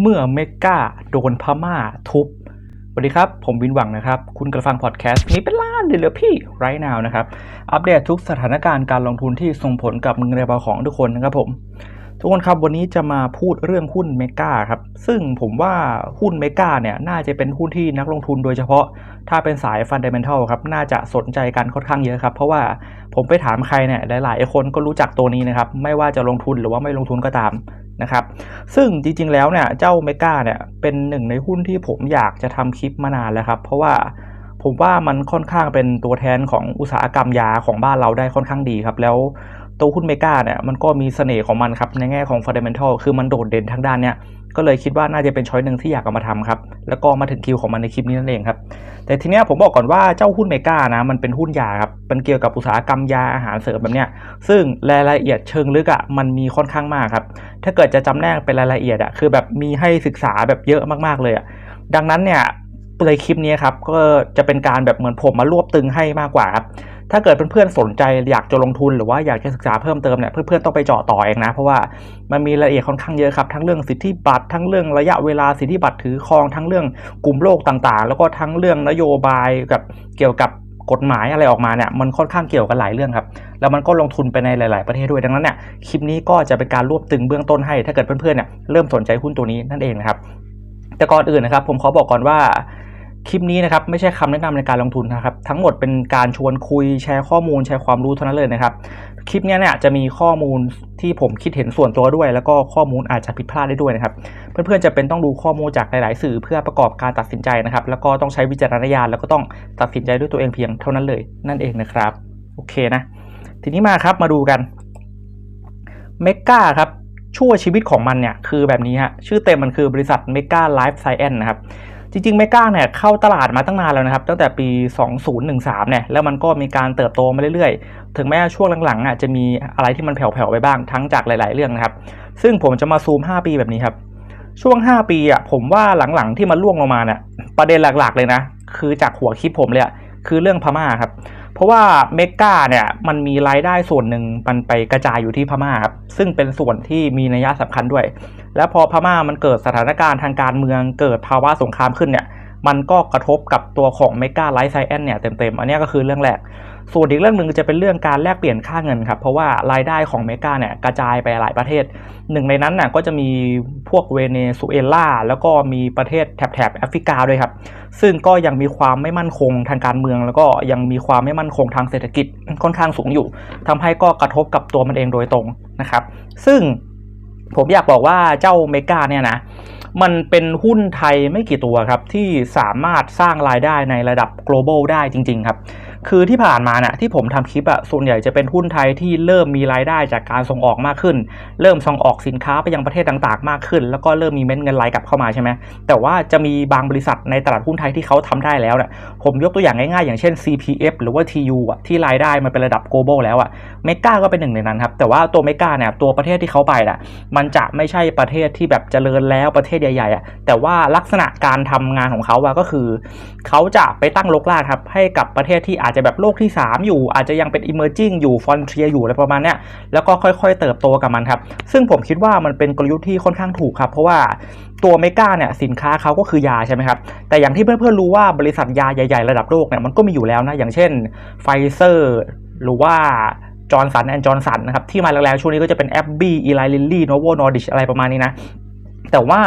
เมื่อเมกาโดนพม่าทุบสวัสดีครับ ผมวินหวังนะครับ คุณกระฟังพอดแคสต์นี้เป็นล้านเลยเหรอพี่ไรนาวนะครับ อัปเดตทุกสถานการณ์การลงทุนที่ส่งผลกับเงินในกระเป๋าของทุกคนนะครับผม ทุกคนครับวันนี้จะมาพูดเรื่องหุ้นเมกาครับซึ่งผมว่าหุ้นเมกาเนี่ยน่าจะเป็นหุ้นที่นักลงทุนโดยเฉพาะ ถ้าเป็นสายฟันเดเมนทัลครับน่าจะสนใจกันค่อนข้างเยอะครับเพราะว่าผมไปถามใครเนี่ยหลาย ๆ คนก็รู้จักตัวนี้นะครับไม่ว่าจะลงทุนหรือว่าไม่ลงทุนก็ตามนะครับซึ่งจริง ๆ แล้วเนี่ยเจ้าเมกาเนี่ยเป็นหนึ่งในหุ้นที่ผมอยากจะทำคลิปมานานแล้วครับเพราะว่าผมว่ามันค่อนข้างเป็นตัวแทนของอุตสาหกรรมยาของบ้านเราได้ค่อนข้างดีครับแล้ว ตัวหุ้นเมกาเนี่ยมันก็มีเสน่ห์ของมันครับในแง่ของ fundamental คือมันโดดเด่นทั้งด้านเนี่ยก็เลยคิดว่าน่าจะเป็นช้อยหนึ่งที่อยากเอามาทำครับ แล้วก็มาถึงคิวของมันในคลิปนี้นั่นเองครับ แต่ทีเนี้ยผมบอกก่อนว่าเจ้าหุ้นเมกานะ มันเป็นหุ้นยาครับ มันเกี่ยวกับอุตสาหกรรมยาอาหารเสริมแบบเนี้ย ซึ่งรายละเอียดเชิงลึกอะ่ะมันมีค่อนข้างมากครับ ถ้าเกิดจะจำแนกเป็นรายละเอียดอะ่ะคือแบบมีให้ศึกษาแบบเยอะมากๆเลยอะ่ะ ดังนั้นเนี่ยเลยคลิปนี้ครับก็จะเป็นการแบบเหมือนผมมารวบตึงให้มากกว่าครับ ถ้าเกิดเพื่อนๆสนใจอยากจะลงทุนหรือว่าอยากจะศึกษาเพิ่มเติมเนี่ยเพื่อนๆต้องไปเจาะต่อเองนะ เพราะว่ามันมีรายละเอียดค่อนข้างเยอะครับทั้งเรื่องสิทธิบัตรทั้งเรื่องระยะเวลาสิทธิบัตรถือครองทั้งเรื่องกลุ่มโลกต่างๆ แล้วก็ทั้งเรื่องนโยบายกับเกี่ยวกับกฎหมายอะไรออกมาเนี่ยมันค่อนข้างเกี่ยวกันหลายเรื่องครับ แล้วมันก็ลงทุนไปในหลาย ๆ ประเทศด้วยดังนั้นเนี่ยคลิปนี้ก็จะเป็นการรวบตึงเบื้องต้นให้ ถ้าเกิดเพื่อนๆเนี่ยเริ่มสนใจหุ้นตัวนี้นั่นเองนะครับแต่ก่อนอื่นนะครับผมขอบอกก่อนว่า คลิปนี้นะครับไม่ใช่คำแนะนำในการลงทุนนะครับทั้งหมดเป็นการชวนคุยแชร์ข้อมูลแชร์ความรู้เท่านั้นเลยนะครับคลิปนี้เนี่ยจะมีข้อมูลที่ผมคิดเห็นส่วนตัวด้วย แล้วก็ข้อมูลอาจจะผิดพลาดได้ด้วยนะครับเพื่อนๆจะเป็นต้องดูข้อมูลจากหลาย ๆ สื่อเพื่อประกอบการตัดสินใจนะครับแล้วก็ต้องใช้วิจารณญาณแล้วก็ต้องตัดสินใจด้วยตัวเองเพียงเท่านั้นเลยนั่นเองนะครับโอเคนะทีนี้มาครับมาดูกันเมกาครับชั่วชีวิตของมันเนี่ยคือแบบนี้ฮะชื่อเต็มมันคือบริษัทเมกาไลฟ์ไซแอนนะครับ จริงๆเมก้าเนี่ยเข้าตลาดมาตั้งนานแล้วนะครับ ตั้งแต่ปี 2013 เนี่ย แล้วมันก็มีการเติบโตมาเรื่อยๆ ถึงแม้ช่วงหลังๆอะจะมีอะไรที่มันแผ่วๆไปบ้างทั้งจากหลาย ๆ เรื่องนะครับ ซึ่งผมจะมาซูม 5 ปีแบบนี้ครับ ช่วง 5 ปีอะผมว่าหลังๆที่มันล่วงลงมาเนี่ยประเด็นหลักๆ เลยนะ คือจากหัวคลิปผมเลยคือเรื่องพม่าครับ เพราะว่าเมกาเนี่ยมันมีรายได้ส่วนหนึ่งมันไปกระจายอยู่ที่พม่าครับซึ่งเป็นส่วนที่มีนัยสำคัญด้วย แล้วพอพม่ามันเกิดสถานการณ์ทางการเมืองเกิดภาวะสงครามขึ้นเนี่ยมันก็กระทบกับตัวของเมกาไลท์ไซแอนเนี่ยเต็มๆ อันนี้ก็คือเรื่องแรก ส่วนอีกเรื่องหนึ่งจะเป็นเรื่องการแลกเปลี่ยนค่าเงินครับ เพราะว่ารายได้ของเมกาเนี่ยกระจายไปหลายประเทศ หนึ่งในนั้นน่ะก็จะมีพวกเวเนซุเอลาแล้วก็มีประเทศแถบๆแอฟริกาด้วยครับ ซึ่งก็ยังมีความไม่มั่นคงทางการเมือง แล้วก็ยังมีความไม่มั่นคงทางเศรษฐกิจค่อนข้างสูงอยู่ทำให้ก็กระทบกับตัวมันเองโดยตรงนะครับ ซึ่งผมอยากบอกว่าเจ้าเมกาเนี่ยนะมันเป็นหุ้นไทยไม่กี่ตัวครับ ที่สามารถสร้างรายได้ในระดับ global ได้จริง ๆ ครับ คือที่ผ่านมาเนะ่ะที่ผมทำคลิปอะส่วนใหญ่จะเป็นหุ้นไทยที่เริ่มมีรายได้จากการส่งออกมากขึ้น เริ่มส่งออกสินค้าไปยังประเทศต่างๆ มากขึ้น แล้วก็เริ่มมีเม็ดเงินไหลกลับเข้ามาใช่ไหมแต่ว่าจะมีบางบริษัทในตลาดหุ้นไทยที่เขาทำได้แล้วเนี่ยผมยกตัวอย่างง่ายๆ อย่างเช่น CPF หรือว่า TU อะที่รายได้มันเป็นระดับ global แล้วอะเมกาก็เป็นหนึ่งในนั้นครับแต่ว่าตัวเมกาเนี่ยตัวประเทศที่เขาไปน่ะมันจะไม่ใช่ประเทศที่แบบเจริญแล้วประเทศใหญ่ๆอะแต่ว่าลักษณะการทำงานของเขาอะก็คือ เขาจะไปตั้งลกลาครับให้กับประเทศที่อาจจะแบบโลกที่ 3 อยู่ อาจจะยังเป็น emerging อยู่ frontier อยู่อะไรประมาณเนี้ยแล้วก็ค่อยๆ เติบโตกับมันครับ ซึ่งผมคิดว่ามันเป็นกลยุทธ์ที่ค่อนข้างถูกครับ เพราะว่าตัวเมกาเนี่ยสินค้าเขาก็คือยาใช่ไหมครับ แต่อย่างที่เพื่อนๆรู้ว่าบริษัทยาใหญ่ๆ ระดับโลกเนี่ยมันก็มีอยู่แล้วนะ อย่างเช่นไฟเซอร์หรือว่าจอร์นสันแอนด์จอร์นสันนะครับที่มาแล้วๆช่วงนี้ก็จะเป็นแอปบี้อีไลลิลลี่โนโวนอร์ดิชอะไรประมาณนี้นะแต่ว่า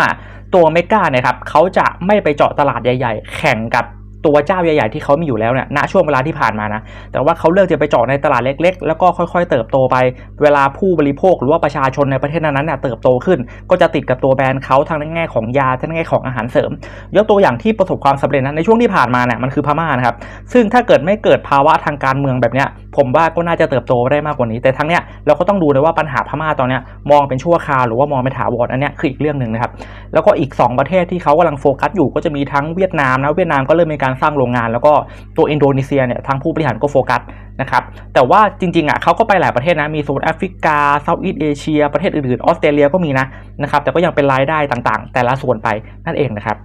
ตัวเมกาเนี่ยครับเขาจะไม่ไปเจาะตลาดใหญ่ ๆ แข่งกับ ตัวเจ้าใหญ่ๆที่เขามีอยู่แล้วเนี่ยณช่วงเวลาที่ผ่านมานะ แต่ว่าเขาเลือกจะไปเจาะในตลาดเล็ก ๆ แล้วก็ค่อยๆ เติบโตไป เวลาผู้บริโภคหรือว่าประชาชนในประเทศนั้นๆเนี่ยเติบโตขึ้น ก็จะติดกับตัวแบรนด์เขาทางในแง่ของยาทางในแง่ของอาหารเสริม ยกตัวอย่างที่ประสบความสำเร็จนะในช่วงที่ผ่านมาเนี่ยมันคือพม่านะครับ ซึ่งถ้าเกิดไม่เกิดภาวะทางการเมืองแบบเนี้ย ผมว่าก็น่าจะเติบโตได้มากกว่านี้ แต่ทั้งเนี้ยเราก็ต้องดูเลยว่าปัญหาพม่าตอนเนี้ยมองเป็นชั่วคราวหรือว่ามองเป็นถาวรอันเนี้ยคืออีกเรื่องหนึ่งนะครับแล้วก็อีก 2 ประเทศที่เขากำลังโฟกัสอยู่ก็จะมีทั้งเวียดนามนะเวียดนามก็เริ่มมีการสร้างโรงงาน แล้วก็ตัวอินโดนีเซียเนี่ยทางผู้บริหารก็โฟกัสนะครับแต่ว่าจริงๆอะเขาก็ไปหลายประเทศนะมีโซนแอฟริกาเซาท์อีสเอเชีย ประเทศอื่นๆออสเตรเลียก็มีนะนะครับแต่ก็ยังเป็นรายได้ต่างๆ แต่ละส่วนไปนั่นเองนะครับ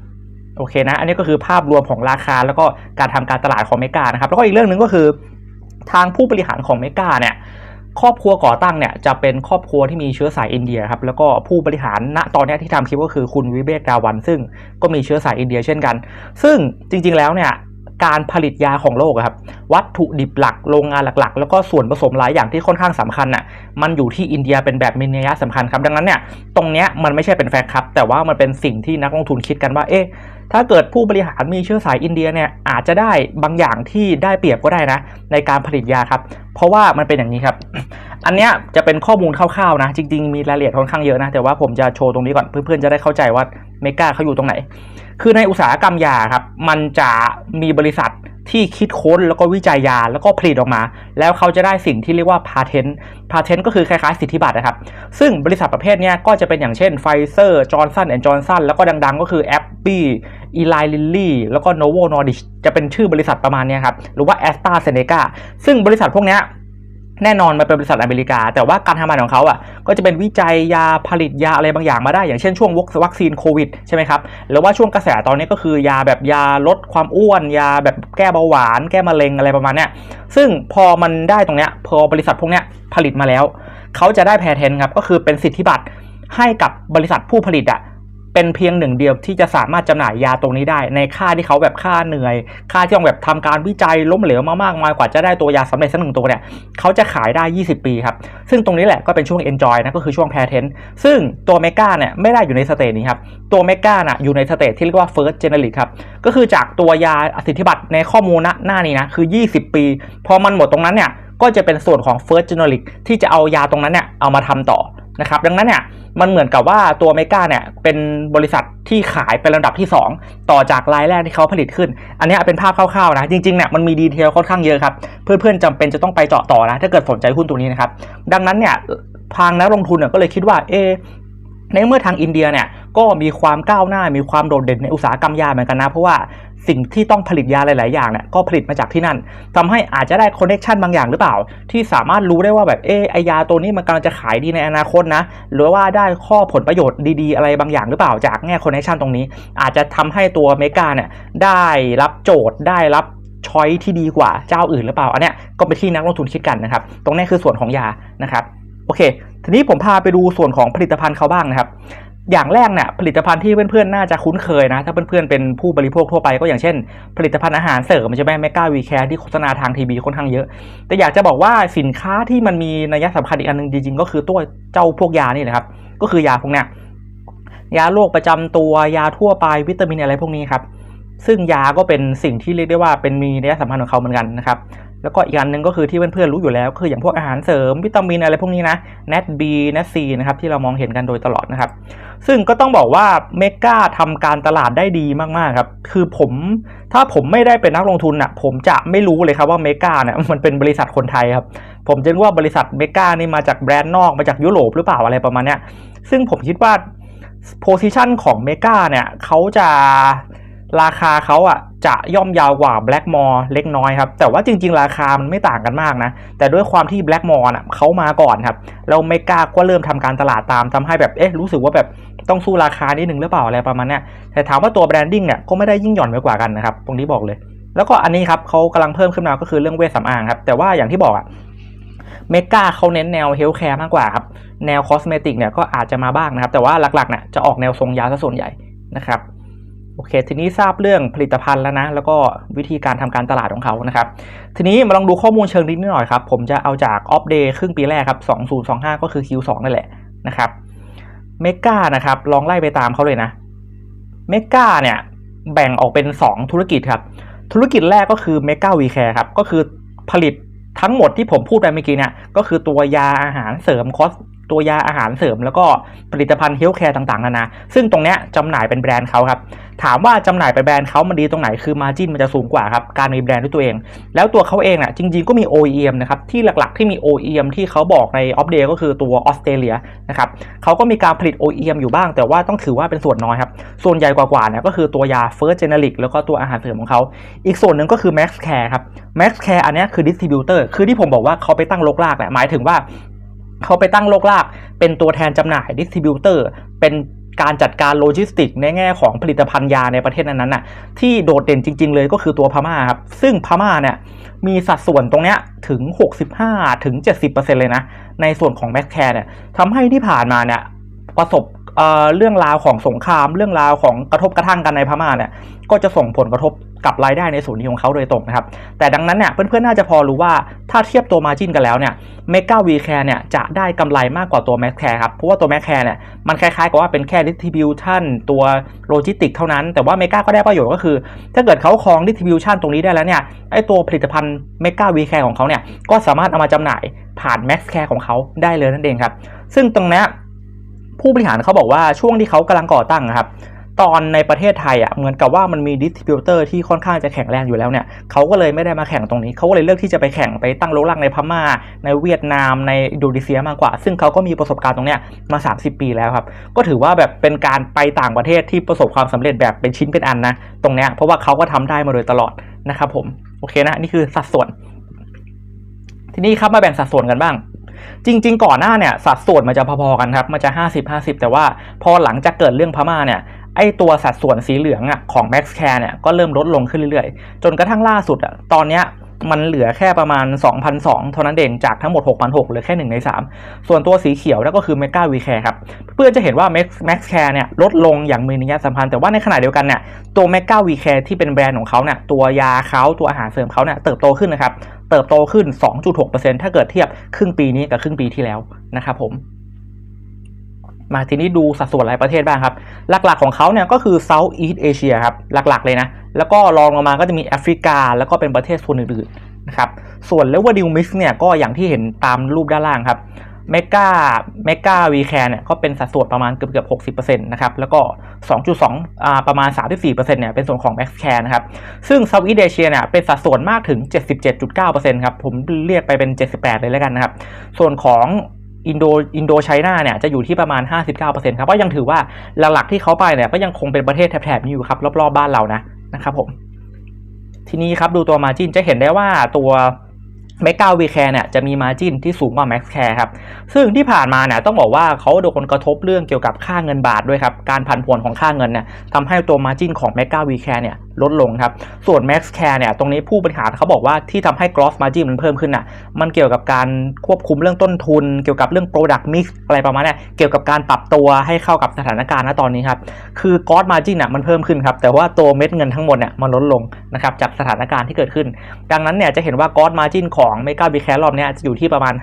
โอเคนะ อันนี้ก็คือภาพรวมของราคาแล้วก็การทำการตลาดของเมกานะครับ แล้วก็อีกเรื่องหนึ่งก็คือ ทางผู้บริหารของเมกาเนี่ยครอบครัวก่อตั้งเนี่ยจะเป็นครอบครัวที่มีเชื้อสายอินเดียครับแล้วก็ผู้บริหารณตอนนี้ที่ทำคลิปก็คือคุณวิเวกดาวัน ซึ่งก็มีเชื้อสายอินเดียเช่นกัน ซึ่งจริงๆแล้วเนี่ย การผลิตยาของโลกครับ วัตถุดิบหลักโรงงานหลักๆ แล้วก็ส่วนผสมหลายอย่างที่ค่อนข้างสำคัญน่ะมันอยู่ที่อินเดียเป็นแบบมีนัยสำคัญครับ ดังนั้นเนี่ยตรงเนี้ยมันไม่ใช่เป็นแฟกต์ครับ แต่ว่ามันเป็นสิ่งที่นักลงทุนคิดกันว่าเอ๊ะถ้าเกิดผู้บริหารมีเชื้อสายอินเดียเนี่ยอาจจะได้บางอย่างที่ได้เปรียบก็ได้นะ ในการผลิตยาครับ เพราะว่ามันเป็นอย่างนี้ครับ อันเนี้ยจะเป็นข้อมูลคร่าวๆนะ จริง ๆ มีรายละเอียดค่อนข้างเยอะนะ แต่ว่าผมจะโชว์ตรงนี้ก่อนเพื่อนๆจะได้เข้าใจว่า เมกาเขาอยู่ตรงไหน คือในอุตสาหกรรมยาครับมันจะมีบริษัทที่คิดค้นแล้วก็วิจัยยาแล้วก็ผลิตออกมา แล้วเขาจะได้สิ่งที่เรียกว่าพาเทนต์พาเทนต์ก็คือคล้ายๆสิทธิบัตรนะครับ ซึ่งบริษัทประเภทนี้ก็จะเป็นอย่างเช่นไฟเซอร์จอร์นสันแอนด์จอร์นสันแล้วก็ดังๆ ก็คือแอปปี้อีไลลิลลี่แล้วก็โนโวนอร์ดิชจะเป็นชื่อบริษัทประมาณนี้ครับ หรือว่าแอสตราเซเนกาซึ่งบริษัทพวกนี้ แน่นอนมันเป็นบริษัทอเมริกา แต่ว่าการทำงานของเขาอะก็จะเป็นวิจัยยาผลิตยาอะไรบางอย่างมาได้ อย่างเช่นช่วงวัคซีนโควิดใช่ไหมครับหรือว่าช่วงกระแสตอนนี้ก็คือยาแบบยาลดความอ้วน ยาแบบแก้เบาหวาน แก้มะเร็งอะไรประมาณเนี้ยซึ่งพอมันได้ตรงเนี้ยพอบริษัทพวกเนี้ยผลิตมาแล้ว เขาจะได้แพทเทนครับก็คือเป็นสิทธิบัตรให้กับบริษัทผู้ผลิตอะ เป็นเพียงหนึ่งเดียวที่จะสามารถจำหน่ายยาตรงนี้ได้ ในค่าที่เขาแบบค่าเหนื่อย ค่าที่ต้องแบบทำการวิจัยล้มเหลวมามากมายกว่าจะได้ตัวยาสำเร็จสักหนึ่งตัวเนี่ยเขาจะขายได้ 20 ปีครับ ซึ่งตรงนี้แหละก็เป็นช่วง enjoy นะก็คือช่วงแพทเทนซึ่งตัวเมกาเนี่ยไม่ได้อยู่ในสเตจนี้ครับ ตัวเมกาน่ะอยู่ในสเตจที่เรียกว่า first generic ครับ ก็คือจากตัวยาสิทธิบัตรในข้อมูลณหน้านี้นะคือ 20 ปี พอมันหมดตรงนั้นเนี่ยก็จะเป็นส่วนของ first generic ที่จะเอายาตรงนั้นเนี่ยเอามาทำต่อ นะครับดังนั้นเนี่ยมันเหมือนกับว่าตัวเมกาเนี่ยเป็นบริษัทที่ขายเป็นลำดับที่ 2 ต่อจากรายแรกที่เขาผลิตขึ้น อันนี้เป็นภาพคร่าวๆนะ จริงๆเนี่ยมันมีดีเทลค่อนข้างเยอะครับ เพื่อนๆจำเป็นจะต้องไปเจาะต่อนะ ถ้าเกิดสนใจหุ้นตัวนี้นะครับ ดังนั้นเนี่ยทางนักลงทุนเนี่ยก็เลยคิดว่าเอในเมื่อทางอินเดียเนี่ยก็มีความก้าวหน้ามีความโดดเด่นในอุตสาหกรรมยาเหมือนกันนะ เพราะว่า สิ่งที่ต้องผลิตยาหลาย ๆ อย่างเนี่ยก็ผลิตมาจากที่นั่นทำให้อาจจะได้คอนเน็ชันบางอย่างหรือเปล่า ที่สามารถรู้ได้ว่าแบบเออไอยาตัวนี้มันกำลังจะขายดีในอนาคตนะ หรือว่าได้ข้อผลประโยชน์ดี ๆ อะไรบางอย่างหรือเปล่าจากแง่คอนเน็ชันตรงนี้ อาจจะทำให้ตัวเมกาเนี่ยได้รับโจทย์ได้รับช้อยที่ดีกว่าเจ้าอื่นหรือเปล่า อันเนี้ยก็เป็นที่นักลงทุนคิดกันนะครับ ตรงนี้คือส่วนของยานะครับ โอเค ทีนี้ผมพาไปดูส่วนของผลิตภัณฑ์เขาบ้างนะครับ อย่างแรกเนี่ยผลิตภัณฑ์ที่เพื่อนๆน่าจะคุ้นเคยนะ ถ้าเพื่อนๆเป็นผู้บริโภคทั่วไปก็อย่างเช่น ผลิตภัณฑ์อาหารเสริมมันจะแม่เมกาวีแคร์ที่โฆษณาทางทีวีค่อนข้างเยอะ แต่อยากจะบอกว่าสินค้าที่มันมีนัยสำคัญอีกอันหนึงจริงๆ ก็คือตัวเจ้าพวกยานี่แหละครับ ก็คือยาพวกเนี้ยยาโรคประจำตัวยาทั่วไปวิตามินอะไรพวกนี้ครับซึ่งยาก็เป็นสิ่งที่เรียกได้ว่าเป็นมีนัยสำคัญของเขาเหมือนกันนะครับ แล้วก็อีกอันหนึ่งก็คือที่เพื่อนๆรู้อยู่แล้ว คืออย่างพวกอาหารเสริมวิตามินอะไรพวกนี้นะ NAT B NAT C นะครับที่เรามองเห็นกันโดยตลอดนะครับ ซึ่งก็ต้องบอกว่าเมกาทำการตลาดได้ดีมากๆครับ คือผมถ้าผมไม่ได้เป็นนักลงทุนอะผมจะไม่รู้เลยครับว่าเมกาเนี่ยมันเป็นบริษัทคนไทยครับ ผมจะว่าบริษัทเมกานี่มาจากแบรนด์นอกมาจากยุโรปหรือเปล่าอะไรประมาณเนี้ยซึ่งผมคิดว่าโพซิชันของเมกาเนี่ยเขาจะ ราคาเขาอะจะย่อมยาวกว่า Blackmore เล็กน้อยครับ แต่ว่าจริง ๆ ราคามันไม่ต่างกันมากนะ แต่ด้วยความที่ Blackmore น่ะเขามาก่อนครับแล้วเมกาก็เริ่มทำการตลาดตามทำให้แบบเอ๊ะรู้สึกว่าแบบต้องสู้ราคานิดนึงหรือเปล่าอะไรประมาณนี้แต่ถามว่าตัวแบรนดิ้งเนี่ยก็ไม่ได้ยิ่งหย่อนไปกว่ากันนะครับ ตรงนี้บอกเลย แล้วก็อันนี้ครับเขากำลังเพิ่มขึ้นมาก็คือเรื่องเวชสำอางครับแต่ว่าอย่างที่บอกอะเมกาเขาเน้นแนวเฮลท์แคร์มากกว่าครับแนวคอสเมติกเนี่ยก็อาจจะมาบ้างนะครับแต่ว่าหลักๆเนี่ยจะออกแนวทรงยาซะส่วนใหญ่นะครับ โอเค ทีนี้ทราบเรื่องผลิตภัณฑ์แล้วนะ แล้วก็วิธีการทำการตลาดของเขานะครับ ทีนี้มาลองดูข้อมูลเชิงลึกนิดหน่อยครับ ผมจะเอาจากออฟเดย์ครึ่งปีแรกครับ 2025 ก็คือ Q2 นั่นแหละนะครับ เมกานะครับ ลองไล่ไปตามเขาเลยนะ เมกาเนี่ย แบ่งออกเป็น 2 ธุรกิจครับ ธุรกิจแรกก็คือเมกาวีแคร์ครับ ก็คือผลิตทั้งหมดที่ผมพูดไปเมื่อกี้เนี่ย ก็คือตัวยาอาหารเสริมคอส ตัวยาอาหารเสริม แล้วก็ผลิตภัณฑ์เฮลท์แคร์ต่างๆนานาซึ่งตรงเนี้ยจำหน่ายเป็นแบรนด์เขาครับถามว่าจำหน่ายเป็นแบรนด์เขามันดีตรงไหนคือมาจินมันจะสูงกว่าครับการมีแบรนด์ด้วยตัวเอง แล้วตัวเขาเองน่ะจริงๆก็มี OEM นะครับที่หลักๆที่มี OEM ที่เขาบอกในออฟเดย์ก็คือตัวออสเตรเลียนะครับเขาก็มีการผลิต OEM อยู่บ้าง แต่ว่าต้องถือว่าเป็นส่วนน้อยครับส่วนใหญ่กว่าๆเนี่ยก็คือตัวยา First Generic แล้วก็ตัวอาหารเสริมของเขาอีกส่วนหนึ่งก็คือ Max Care ครับ Max Care อันนี้คือ Distributor คือที่ผมบอกว่าเขาไปตั้งลกลากเนี่ยหมายถึงว่า เขาไปตั้งโลกลากเป็นตัวแทนจำหน่ายดิสติบิวเตอร์เป็นการจัดการโลจิสติกในแง่ของผลิตภัณฑ์ยาในประเทศนั้นๆน่ะที่โดดเด่นจริง ๆ เลยก็คือตัวพม่าครับซึ่งพม่าเนี่ยมีสัดส่วนตรงเนี้ยถึง 65 ถึง 70%เลยนะ ในส่วนของแม็กแคร์เนี่ยทำให้ที่ผ่านมาเนี่ยประสบ เเรื่องราวของสงครามเรื่องราวของกระทบกระทั่งกันในพม่าเนี่ยก็จะส่งผลกระทบกับรายได้ในส่วนนี้ของเขาโดยตรงนะครับ แต่ดังนั้นเนี่ยเพื่อนๆน่าจะพอรู้ว่าถ้าเทียบตัวมาจินกันแล้วเนี่ยเมกาวีแคร์เนี่ยจะได้กำไรมากกว่าตัวแม็กแคร์ครับเพราะว่าตัวแม็กแคร์เนี่ยมันคล้ายๆกับว่าเป็นแค่ดิสทิบิวชันตัวโลจิสติกเท่านั้น แต่ว่าเมกาก็ได้ประโยชน์ก็คือ ถ้าเกิดเขาครองดิสทิบิวชันตรงนี้ได้แล้วเนี่ยไอตัวผลิตภัณฑ์เมกาวีแคร์ของเขาเนี่ยก็สามารถเอามาจำหน่ายผ่านแม็กแคร์ของเขาได้เลยนั่นเองครับซึ่งตรงนี้ ผู้บริหารเขาบอกว่าช่วงที่เขากำลังก่อตั้งครับตอนในประเทศไทยอะเหมือนกับว่ามันมีดิสติบิวเตอร์ที่ค่อนข้างจะแข็งแรงอยู่แล้วเนี่ยเขาก็เลยไม่ได้มาแข่งตรงนี้เขาก็เลยเลือกที่จะไปแข่งไปตั้งโลลังในพม่า ในเวียดนามในอินโดนีเซียมากกว่า ซึ่งเขาก็มีประสบการณ์ตรงเนี้ยมา 30 ปีแล้วครับ ก็ถือว่าแบบเป็นการไปต่างประเทศที่ประสบความสำเร็จแบบเป็นชิ้นเป็นอันนะตรงเนี้ยเพราะว่าเขาก็ทำได้มาโดยตลอดนะครับผมโอเคนะนี่คือสัดส่วน ทีนี้ครับมาแบ่งสัดส่วนกันบ้าง จริง ๆ ก่อนหน้าเนี่ยสัดส่วนมันจะพอๆกันครับมันจะ 50 50 แต่ว่าพอหลังจากเกิดเรื่องพม่าเนี่ยไอตัวสัดส่วนสีเหลืองอะของ Max Care เนี่ยก็เริ่มลดลงขึ้นเรื่อยๆ จนกระทั่งล่าสุดอะตอนเนี้ย มันเหลือแค่ประมาณ 2,200 เท่านั้นเองจากทั้งหมด 6,600เหลือแค่ 1 ใน 3 ส่วนตัวสีเขียวนั่นก็คือ Mega V Care ครับ เพื่อนจะเห็นว่า Max Max Care เนี่ยลดลงอย่างมีนัยสำคัญ แต่ว่าในขณะเดียวกันเนี่ยตัว Mega V Care ที่เป็นแบรนด์ของเขาเนี่ยตัวยาเขาตัวอาหารเสริมเขาเนี่ยเติบโตขึ้นนะครับเติบโตขึ้น 2.6%ถ้าเกิดเทียบครึ่งปีนี้กับครึ่งปีที่แล้วนะครับผมมาทีนี้ดูสัดส่วนรายประเทศบ้างครับ หลักๆของเขาเนี่ยก็คือ South East Asia ครับ หลักๆเลยนะ แล้วก็รองลงมาก็จะมีแอฟริกา แล้วก็เป็นประเทศโซนอื่นๆนะครับ ส่วน Revenue Mix เนี่ยก็อย่างที่เห็นตามรูปด้านล่างครับเมกาเมกาวีแคร์เนี่ยก็เป็นสัดส่วนประมาณเกือบเกือบ60%นต์นะครับแล้วก็2.2อ่าประมาณ34%เปอร์เซ็นต์เนี่ยเป็นส่วนของ Max Care นะครับซึ่ง Southeast Asia เนี่ยเป็นสัดส่วนมากถึง77.9%ครับผมเรียกไปเป็น78เลยแล้วกันนะครับส่วนของอินโดอินโดไชน่าเนี่ยจะอยู่ที่ประมาณ 59%ครับก็ยังถือว่าหลักๆที่เขาไปเนี่ยก็ยังคงเป็นประเทศแถบๆนี้อยู่ครับรอบๆบ้านเรานะ นะครับผมทีนี้ครับดูตัวมาจินจะเห็นได้ว่าตัวแมกาวีแคร์เนี่ยจะมีมาจินที่สูงกว่า Max Care ครับ ซึ่งที่ผ่านมาเนี่ยต้องบอกว่าเขาโดนกระทบเรื่องเกี่ยวกับค่าเงินบาทด้วยครับ การผันผวนของค่าเงินเนี่ยทำให้ตัวมาจินของ Mega V Care เนี่ย ลดลงครับ ส่วน Max Care เนี่ย ตรงนี้ผู้บริหารเขาบอกว่าที่ทำให้ gross margin มันเพิ่มขึ้นน่ะ มันเกี่ยวกับการควบคุมเรื่องต้นทุน เกี่ยวกับเรื่อง product mix อะไรประมาณนี้เกี่ยวกับการปรับตัวให้เข้ากับสถานการณ์ณตอนนี้ครับ คือ gross margin น่ะมันเพิ่มขึ้นครับ แต่ว่าตัวเม็ดเงินทั้งหมดเนี่ยมันลดลงนะครับจากสถานการณ์ที่เกิดขึ้น ดังนั้นเนี่ยจะเห็นว่า gross margin ของ Mega V Care รอบเนี้ยจะอยู่ที่ประมาณ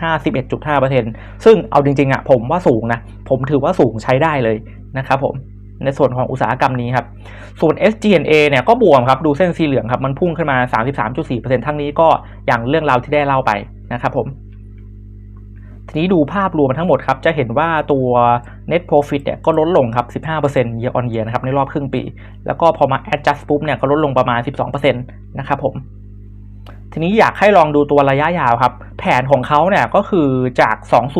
51.5%ซึ่งเอาจริงๆอะผมว่าสูงนะผมถือว่าสูงใช้ได้เลยนะครับผม ในส่วนของอุตสาหกรรมนี้ครับ ส่วน S G N A เนี่ยก็บวมครับ ดูเส้นสีเหลืองครับ มันพุ่งขึ้นมา 33.4%ทั้งนี้ก็อย่างเรื่องราวที่ได้เล่าไปนะครับผม ทีนี้ดูภาพรวมทั้งหมดครับ จะเห็นว่าตัว net profit เนี่ยก็ลดลงครับ 15% year on year นะครับ ในรอบครึ่งปี แล้วก็พอมา adjust ปุ๊บเนี่ยก็ลดลงประมาณ 12%นะครับผมทีนี้อยากให้ลองดูตัวระยะยาวครับ แผนของเขาเนี่ยก็คือจาก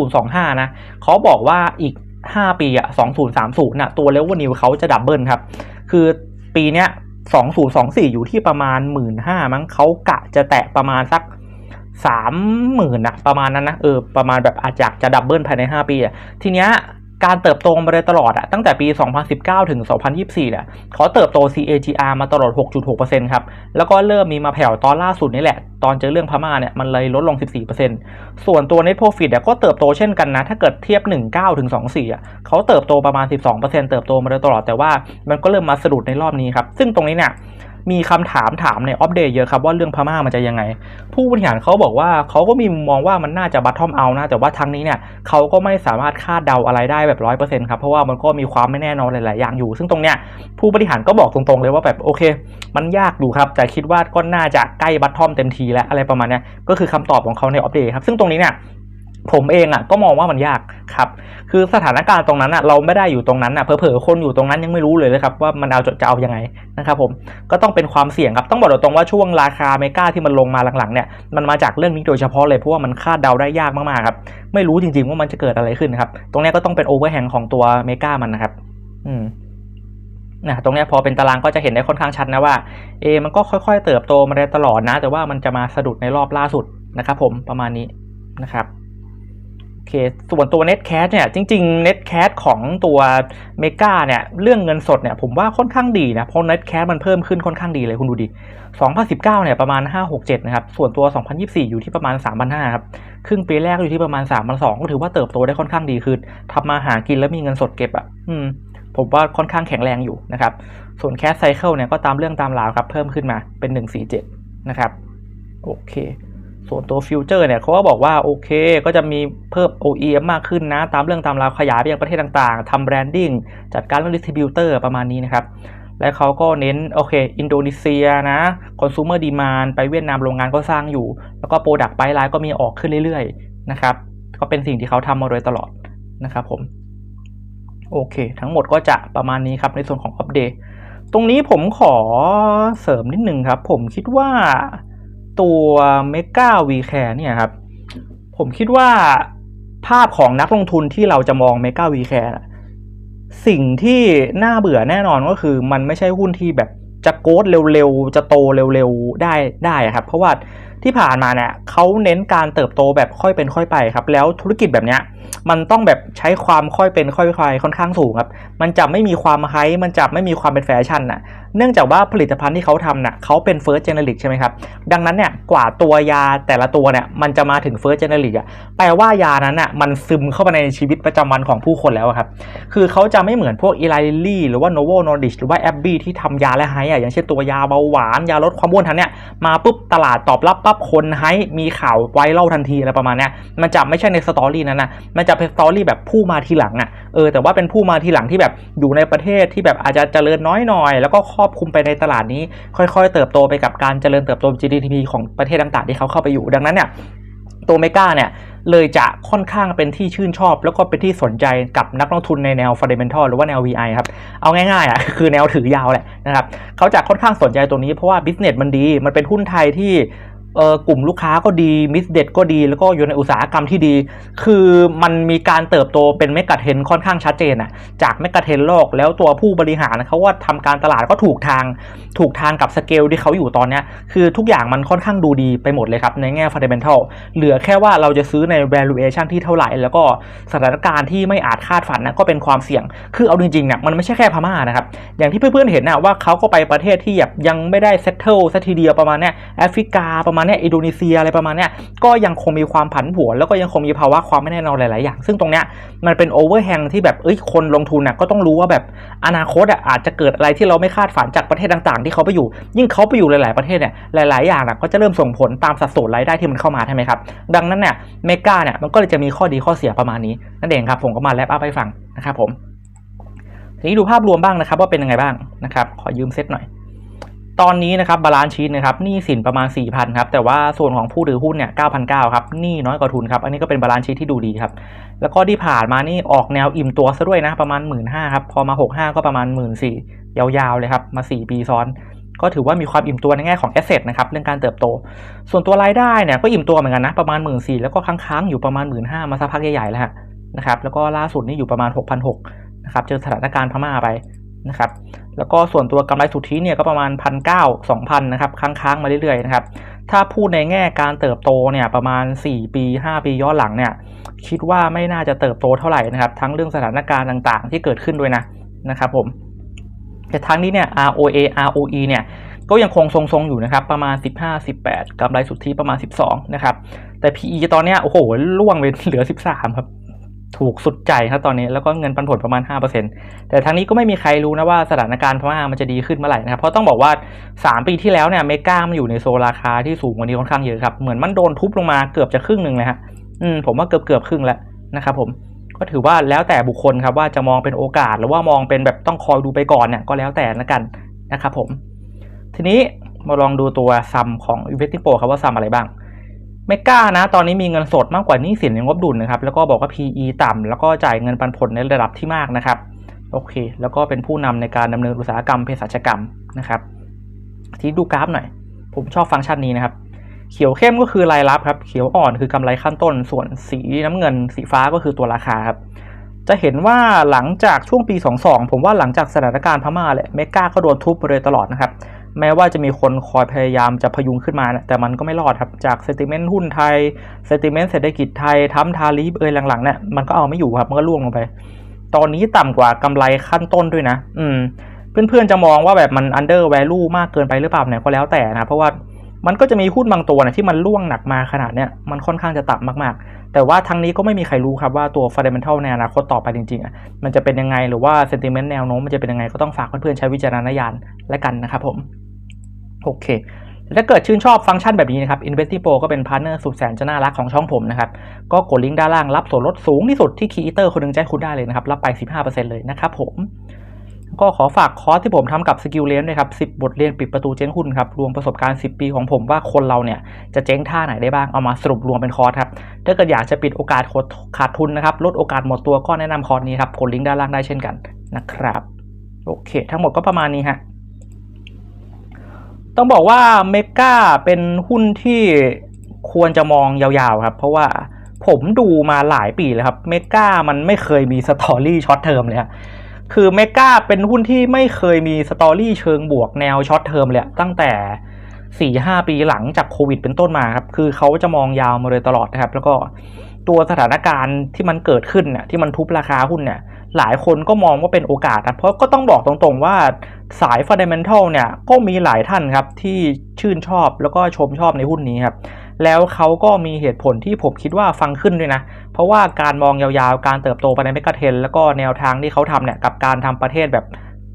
2025 นะเขาบอกว่าอีก 5 ปีอะ2030น่ะตัวเลเวลนิวเขาจะดับเบิลครับ คือปีเนี้ย2024 อยู่ที่ประมาณ 1 5ื่นมั้งเขากะจะแตะประมาณสักสามหมื่นะประมาณนั้นนะเออประมาณแบบอาจจะจะดับเบิลภายใน 5 ปีอะทีเนี้ย การเติบโตมาโดยตลอดอะตั้งแต่ปี 2019 ถึง 2024เนี่ยเขาเติบโต CAGR มาตลอด 6.6%ครับ แล้วก็เริ่มมีมาแผ่วตอนล่าสุดนี่แหละ ตอนเจอเรื่องพม่าเนี่ยมันเลยลดลง 14%ส่วนตัว Net Profit เนี่ยก็เติบโตเช่นกันนะ ถ้าเกิดเทียบ 19 ถึง 24อะเขาเติบโตประมาณ 12%เติบโตมาโดยตลอดแต่ว่ามันก็เริ่มมาสะดุดในรอบนี้ครับ ซึ่งตรงนี้เนี่ย มีคำถามถามในอัปเดตเยอะครับว่าเรื่องพม่ามันจะยังไง ผู้บริหารเขาบอกว่าเขาก็มีมุมมองว่ามันน่าจะบัตทอมเอานะ แต่ว่าทั้งนี้เนี่ยเขาก็ไม่สามารถคาดเดาอะไรได้แบบร้อยเปอร์เซ็นต์ครับ เพราะว่ามันก็มีความไม่แน่นอนหลาย ๆ อย่างอยู่ ซึ่งตรงเนี้ยผู้บริหารก็บอกตรงๆเลยว่าแบบโอเค มันยากอยู่ครับ แต่คิดว่าก็น่าจะใกล้บัตทอมเต็มทีแล้วอะไรประมาณนี้ก็คือคำตอบของเขาในอัปเดตครับซึ่งตรงนี้เนี่ย ผมเองอะก็มองว่ามันยากครับ คือสถานการณ์ตรงนั้นอะเราไม่ได้อยู่ตรงนั้นอะเผลอๆคนอยู่ตรงนั้นยังไม่รู้เลยนะครับว่ามันเอาจะเอายังไงนะครับผมก็ต้องเป็นความเสี่ยงครับต้องบอกตรงว่าช่วงราคาเมกาที่มันลงมาหลังๆเนี่ยมันมาจากเรื่องนี้โดยเฉพาะเลยเพราะว่ามันคาดเดาได้ยากมากๆครับไม่รู้จริง ๆ ว่ามันจะเกิดอะไรขึ้นครับตรงนี้ก็ต้องเป็นโอเวอร์แฮงของตัวเมกามันนะครับ อืมนะตรงนี้พอเป็นตารางก็จะเห็นได้ค่อนข้างชัดนะว่าเอมันก็ค่อยๆ เติบโตมาได้ตลอดนะ แต่ว่ามันจะมาสะดุดในรอบล่าสุดนะครับผมประมาณนี้นะครับ ค ส่วนตัว Net Cash เนี่ยจริง ๆ Net Cash ของตัวเมกาเนี่ยเรื่องเงินสดเนี่ยผมว่าค่อนข้างดีนะ เพราะ Net Cash มันเพิ่มขึ้นค่อนข้างดีเลยคุณดูดิ 2019เนี่ยประมาณ 567 นะครับ ส่วนตัว 2024 อยู่ที่ประมาณ 3,500 ครับ ครึ่งปีแรกอยู่ที่ประมาณ 3,200 ก็ถือว่าเติบโตได้ค่อนข้างดีคือทำมาหากินแล้วมีเงินสดเก็บอะผมว่าค่อนข้างแข็งแรงอยู่นะครับ ส่วน Cash Cycle เนี่ยก็ตามเรื่องตามราวครับเพิ่มขึ้นมาเป็น 147 นะครับโอเค ส่วนตัวฟิวเจอร์เนี่ยเขาก็บอกว่าโอเค ก็จะมีเพิ่ม OEM มากขึ้นนะ ตามเรื่องตามราวขยายไปยังประเทศต่างๆทำแบรนดิ้งจัดการเรื่องดิสติบิวเตอร์ประมาณนี้นะครับ และเขาก็เน้นโอเค อินโดนีเซียนะคอน sumer demand ไปเวียดนามโรงงานก็สร้างอยู่ แล้วก็โปรดักต์ไปไลน์ก็มีออกขึ้นเรื่อยๆนะครับก็เป็นสิ่งที่เขาทำมาโดยตลอดนะครับผมโอเค ทั้งหมดก็จะประมาณนี้ครับในส่วนของอัปเดตตรงนี้ผมขอเสริมนิดหนึ่งครับ ผมคิดว่า ตัวเมกาวีแคร์เนี่ยครับ ผมคิดว่าภาพของนักลงทุนที่เราจะมองเมกาวีแคร์สิ่งที่น่าเบื่อแน่นอนก็คือ มันไม่ใช่หุ้นที่แบบจะโกดเร็วๆ จะโตเร็วๆ ได้ได้ครับ เพราะว่า ที่ผ่านมาเนี่ยเขาเน้นการเติบโตแบบค่อยเป็นค่อยไปครับ แล้วธุรกิจแบบเนี้ยมันต้องแบบใช้ความค่อยเป็นค่อยไปค่อนข้างสูงครับ มันจะไม่มีความไฮมันจะไม่มีความเป็นแฟชั่นน่ะ เนื่องจากว่าผลิตภัณฑ์ที่เขาทำน่ะเขาเป็น first generic ใช่ไหมครับ ดังนั้นเนี่ยกว่าตัวยาแต่ละตัวเนี่ยมันจะมาถึง first generic อะ แปลว่ายานั้นอะมันซึมเข้าไปในชีวิตประจำวันของผู้คนแล้วครับ คือเขาจะไม่เหมือนพวก Eli Lilly หรือว่า Novo Nordisk หรือว่า AbbVie ที่ทำยาและไฮอะ อย่างเช่นตัวยาเบาหวาน ยาลดความอ้วนทันเนี่ย มาปุ๊บตลาดตอบรับปบคนไฮมีข่าวไวรัลทันทีอะไรประมาณนี้มันจะไม่ใช่ในสตอรี่นั้นนะมันจะเป็นสตอรี่แบบผู้มาทีหลังอะเออแต่ว่าเป็นผู้มาทีหลังที่แบบอยู่ในประเทศที่แบบอาจจะเจริญน้อยหน่อย แล้วก็ครอบคลุมไปในตลาดนี้ ค่อยๆ เติบโตไปกับการเจริญเติบโต GDP ของประเทศต่างๆที่เขาเข้าไปอยู่ดังนั้นเนี่ยตัวเมกาเนี่ยเลยจะค่อนข้างเป็นที่ชื่นชอบ แล้วก็เป็นที่สนใจกับนักลงทุนในแนว fundamental หรือว่าแนว VI ครับ เอาง่ายๆอะคือแนวถือยาวแหละนะครับเขาจะค่อนข้างสนใจตัวนี้เพราะว่า business มันดี มันเป็นหุ้นไทยที่ เออกลุ่มลูกค้าก็ดีมิสเด็ดก็ดีแล้วก็อยู่ในอุตสาหกรรมที่ดี คือมันมีการเติบโตเป็นเมกะเทรนค่อนข้างชัดเจนอะจากเมกะเทรนโลกแล้วตัวผู้บริหารเขาว่าทำการตลาดก็ถูกทางถูกทางกับสเกลที่เขาอยู่ตอนเนี้ยคือทุกอย่างมันค่อนข้างดูดีไปหมดเลยครับ ในแง่ fundamental เหลือแค่ว่าเราจะซื้อใน valuation ที่เท่าไหร่ แล้วก็สถานการณ์ที่ไม่อาจคาดฝันนะก็เป็นความเสี่ยง คือเอาจริงๆเนี่ยมันไม่ใช่แค่พม่านะครับอย่างที่เพื่อนๆเห็นนะว่าเขาก็ไปประเทศที่แบบยังไม่ได้ settle สักทีเดียวประมาณเนี้ยแอฟริกาประมาณเนี้ยอินโดนีเซียอะไรประมาณเนี้ย ก็ยังคงมีความผันผวน แล้วก็ยังคงมีภาวะความไม่แน่นอนหลาย ๆ อย่าง ซึ่งตรงเนี้ยมันเป็น overhang ที่แบบ เอ้ย คนลงทุนน่ะก็ต้องรู้ว่าแบบอนาคตอะอาจจะเกิดอะไรที่เราไม่คาดฝันจากประเทศต่าง ๆ ที่เขาไปอยู่ ยิ่งเขาไปอยู่หลาย ๆ ประเทศเนี่ย หลาย ๆ อย่างน่ะก็จะเริ่มส่งผลตามสัดส่วนรายได้ที่มันเข้ามาใช่ไหมครับ ดังนั้นเนี่ย เมกาเนี่ย มันก็เลยจะมีข้อดีข้อเสียประมาณนี้ นั่นเองครับ ผมก็มาแลปอัพให้ฟังนะครับผม ทีนี้ดูภาพรวมบ้างนะครับว่าเป็นยังไงบ้างนะครับ ขอยืมเซตหน่อย ตอนนี้นะครับบาลานซ์ชีตนะครับหนี้สินประมาณ 4,000ครับแต่ว่าส่วนของผู้ถือหุ้นเนี่ย9,900ครับหนี้น้อยกว่าทุนครับอันนี้ก็เป็นบาลานซ์ชีตที่ดูดีครับแล้วก็ที่ผ่านมานี่ออกแนวอิ่มตัวซะด้วยนะประมาณ 1 5ื่นครับพอมา 65 ก็ประมาณ 1 4ื่นยาวๆเลยครับมา 4 ปีซ้อน ก็ถือว่ามีความอิ่มตัวในแง่ของแอสเซทนะครับเรื่องการเติบโต ส่วนตัวรายได้เนี่ยก็อิ่มตัวเหมือนกันนะประมาณ 1 4ื่นแล้วก็ค้างๆอยู่ประมาณ 1 5ื่นมาสักพักใหญ่ๆแล้วนะครับแล้วก็ล่าสุดนี่อยู่ประมาณ6,600นะครับเจอสถานการณ์พม่าไปนะครับแล้วก็ส่วนตัวกำไรสุทธิเนี่ยก็ประมาณ1,900 2,000นะครับค้างๆมาเรื่อยๆนะครับถ้าพูดในแง่การเติบโตเนี่ยประมาณ 4 ปี 5 ปีย้อนหลังเนี่ยคิดว่าไม่น่าจะเติบโตเท่าไหร่นะครับ ทั้งเรื่องสถานการณ์ต่างๆ ที่เกิดขึ้นด้วยนะนะครับผมแต่ทั้งนี้เนี่ย ROA ROE เนี่ยก็ยังคงทรงๆอยู่นะครับประมาณ 15 18กำไรสุทธิประมาณ 12 นะครับ แต่ PE ตอนเนี้ยโอ้โหล่วงไปเหลือ 13 ครับ ถูกสุดใจครับตอนนี้แล้วก็เงินปันผลประมาณ 5%แต่ทั้งนี้ก็ไม่มีใครรู้นะว่าสถานการณ์พม่ามันจะดีขึ้นเมื่อไหร่นะครับเพราะต้องบอกว่า 3 ปีที่แล้วเนี่ยเมกามันอยู่ในโซนราคาที่สูงกว่านี้ค่อนข้างเยอะครับเหมือนมันโดนทุบลงมาเกือบจะครึ่งหนึ่งเลยฮะอืมผมว่าเกือบเกือบครึ่งแล้วนะครับผมก็ถือว่าแล้วแต่บุคคลครับว่าจะมองเป็นโอกาสหรือว่ามองเป็นแบบต้องคอยดูไปก่อนเนี่ยก็แล้วแต่ละกันนะครับผม ทีนี้มาลองดูตัวซัมของ Investing Pro ครับว่าซัมอะไรบ้าง เมกานะ ตอนนี้มีเงินสดมากกว่านี้สินในงบดุลนะครับ แล้วก็บอกว่า PE ต่ำแล้วก็จ่ายเงินปันผลในระดับที่มากนะครับ โอเค แล้วก็เป็นผู้นำในการดำเนินอุตสาหกรรมเภสัชกรรมนะครับทีนี้ดูกราฟหน่อย ผมชอบฟังก์ชันนี้นะครับ เขียวเข้มก็คือรายรับครับ เขียวอ่อนคือกำไรขั้นต้น ส่วนสีน้ำเงิน สีฟ้าก็คือตัวราคาครับ จะเห็นว่าหลังจากช่วงปี 22 ผมว่าหลังจากสถานการณ์พม่าแหละเมกาก็โดนทุบมาโดยตลอดนะครับ แม้ว่าจะมีคนคอยพยายามจะพยุงขึ้นมานะแต่มันก็ไม่รอดครับ จากเซติเมนต์หุ้นไทยเซติเมนต์เศรษฐกิจไทยทั้มทารีฟเอยหลังๆเนี่ยมันก็เอาไม่อยู่ครับ มันก็ล่วงลงไป ตอนนี้ต่ำกว่ากำไรขั้นต้นด้วยนะ อืม เพื่อนๆจะมองว่าแบบมัน under value มากเกินไปหรือเปล่าเนี่ยก็แล้วแต่นะ เพราะว่ามันก็จะมีหุ้นบางตัวนี่ยที่มันล่วงหนักมาขนาดเนี้ยมันค่อนข้างจะต่ำมากๆ แต่ว่าทั้งนี้ก็ไม่มีใครรู้ครับว่าตัว fundamental ในอนาคตต่อไปจริงๆอะมันจะเป็นยังไงหรือว่า sentiment แนวโน้มมันจะเป็นยังไงก็ต้องฝากเพื่อนๆใช้วิจารณญาณและกันนะครับผม โอเคถ้าเกิดชื่นชอบฟังก์ชันแบบนี้นะครับ Investing Pro ก็เป็นพาร์ทเนอร์สุดแสนจะน่ารักของช่องผมนะครับ ก็กดลิงก์ด้านล่างรับส่วนลดสูงที่สุดที่คีเตอร์คนหนึงให้คุณได้เลยนะครับ รับไป 15%เลยนะครับผม ก็ขอฝากคอร์สที่ผมทำกับสกิลเลนด้วยครับ 10 บทเรียนปิดประตูเจ๊งหุ้นครับ รวมประสบการณ์ 10 ปีของผมว่าคนเราเนี่ยจะเจ๊งท่าไหนได้บ้าง เอามาสรุปรวมเป็นคอร์สครับ ถ้าเกิดอยากจะปิดโอกาสขาดทุนนะครับ ลดโอกาสหมดตัวก็แนะนำคอร์สนี้ครับกดลิงก์ด้านล่างได้เช่นกันนะครับ โอเค ทั้งหมดก็ประมาณนี้ฮะ ต้องบอกว่าเมกาเป็นหุ้นที่ควรจะมองยาวๆครับ เพราะว่าผมดูมาหลายปีแล้วครับ เมกามันไม่เคยมีสตอรี่ช็อตเทอมเลยครับ คือเมกาเป็นหุ้นที่ไม่เคยมีสตอรี่เชิงบวกแนวช็อตเทอมเลยตั้งแต่4ี่ห้าปีหลังจากโควิดเป็นต้นมาครับ คือเขาจะมองยาวมาเลยตลอดนะครับ แล้วก็ตัวสถานการณ์ที่มันเกิดขึ้นเนี่ยที่มันทุบราคาหุ้นเนี่ย หลายคนก็มองว่าเป็นโอกาสนะเพราะก็ต้องบอกตรงๆว่าสาย Fundamental เนี่ยก็มีหลายท่านครับที่ชื่นชอบแล้วก็ชมชอบในหุ้นนี้ครับ แล้วเขาก็มีเหตุผลที่ผมคิดว่าฟังขึ้นด้วยนะ เพราะว่าการมองยาวๆ การเติบโตไปในเมกะเทนแล้วก็แนวทางที่เขาทำเนี่ยกับการทำประเทศแบบ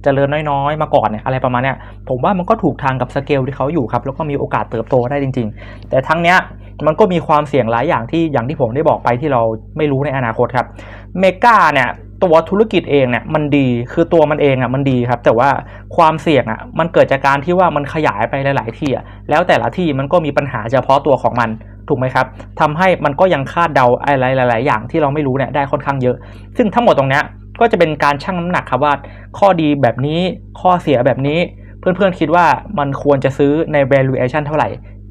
เจริญน้อยๆ มาก่อนเนี่ยอะไรประมาณเนี้ยผมว่ามันก็ถูกทางกับสเกลที่เขาอยู่ครับ แล้วก็มีโอกาสเติบโตได้จริง ๆ แต่ทั้งเนี้ยมันก็มีความเสี่ยงหลายอย่างที่อย่างที่ผมได้บอกไปที่เราไม่รู้ในอนาคตครับเมกาเนี่ย ตัวธุรกิจเองเนี่ยมันดีคือตัวมันเองอะมันดีครับ แต่ว่าความเสี่ยงอะมันเกิดจากการที่ว่ามันขยายไปหลาย ๆ ที่อะแล้วแต่ละที่มันก็มีปัญหาเฉพาะตัวของมันถูกไหมครับทำให้มันก็ยังคาดเดาอะไรหลาย ๆ อย่างที่เราไม่รู้เนี่ยได้ค่อนข้างเยอะ ซึ่งทั้งหมดตรงเนี้ยก็จะเป็นการชั่งน้ำหนักครับว่า ข้อดีแบบนี้ข้อเสียแบบนี้ เพื่อน ๆ คิดว่ามันควรจะซื้อใน valuation เท่าไหร่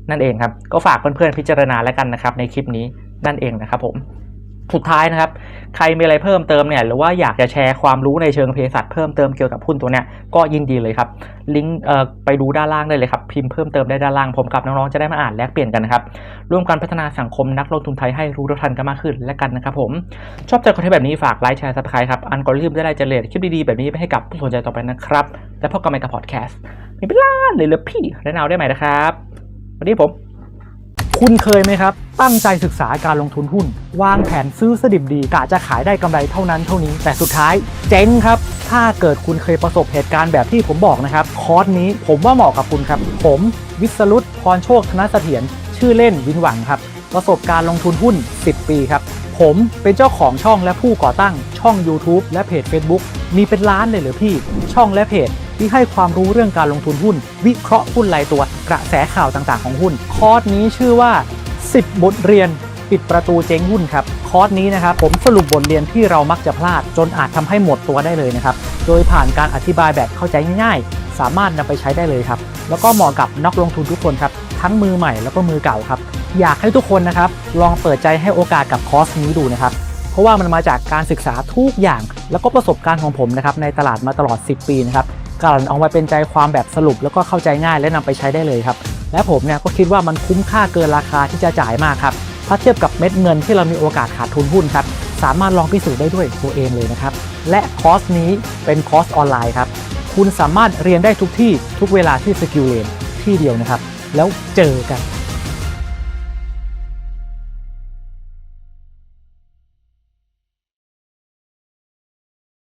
นั่นเองครับ ก็ฝากเพื่อน ๆ พิจารณาแล้วกันนะครับในคลิปนี้นั่นเองนะครับผม สุดท้ายนะครับ ใครมีอะไรเพิ่มเติมเนี่ยหรือว่าอยากจะแชร์ความรู้ในเชิงเภสัชเพิ่มเติมเกี่ยวกับหุ้นตัวเนี้ยก็ยินดีเลยครับ ลิงก์ไปดูด้านล่างได้เลยครับ พิมพ์เพิ่มเติมได้ด้านล่างผมกับน้องๆจะได้มาอ่านแลกเปลี่ยนกันนะครับ ร่วมกันพัฒนาสังคมนักลงทุนไทยให้รู้เท่าทันกันมากขึ้นและกันนะครับผมชอบใจคอนเทนต์แบบนี้ฝากไลค์แชร์ซับสไครต์ครับอันกอริทึมจะได้เจริญคลิปดีๆแบบนี้ไปให้กับผู้สนใจต่อไปนะครับและพบกันใหม่กับพอดแคสต์มีเป็นล้านเลยเลยพี่และนาวได้ใหม่นะครับวันนี้ผม คุณเคยไหมครับ ตั้งใจศึกษาการลงทุนหุ้น วางแผนซื้อสดิบดีกะจะขายได้กำไรเท่านั้นเท่านี้ แต่สุดท้ายเจ๊งครับ ถ้าเกิดคุณเคยประสบเหตุการณ์แบบที่ผมบอกนะครับ คอร์สนี้ผมว่าเหมาะกับคุณครับ ผมวิศรุตพรโชคธนเสถียรชื่อเล่นวินหวังครับ ประสบการณ์ลงทุนหุ้น 10 ปีครับ ผมเป็นเจ้าของช่องและผู้ก่อตั้งช่อง YouTube และเพจ Facebook มีเป็นล้านเลยเหรือพี่ ช่องและเพจ ที่ให้ความรู้เรื่องการลงทุนหุ้น วิเคราะห์หุ้นรายตัว กระแสข่าวต่างๆของหุ้น คอร์สนี้ชื่อว่า 10 บทเรียนปิดประตูเจ๊งหุ้นครับ คอร์สนี้นะครับผมสรุปบทเรียนที่เรามักจะพลาด จนอาจทำให้หมดตัวได้เลยนะครับ โดยผ่านการอธิบายแบบเข้าใจง่ายๆ สามารถนำไปใช้ได้เลยครับ แล้วก็เหมาะกับนักลงทุนทุกคนครับ ทั้งมือใหม่แล้วก็มือเก่าครับ อยากให้ทุกคนนะครับลองเปิดใจให้โอกาสกับคอร์สนี้ดูนะครับเพราะว่ามันมาจากการศึกษาทุกอย่าง แล้วก็ประสบการณ์ของผมนะครับในตลาดมาตลอด 10 ปีนะครับ การออกมาเป็นใจความแบบสรุป แล้วก็เข้าใจง่ายและนำไปใช้ได้เลยครับ และผมเนี่ยก็คิดว่ามันคุ้มค่าเกินราคาที่จะจ่ายมากครับถ้าเทียบกับเม็ดเงินที่เรามีโอกาสขาดทุนหุ้นครับสามารถลองพิสูจน์ได้ด้วยตัวเองเลยนะครับ และคอร์สนี้เป็นคอร์สออนไลน์ครับ คุณสามารถเรียนได้ทุกที่ทุกเวลาที่สกิลเลนที่เดียวนะครับ แล้วเจอกัน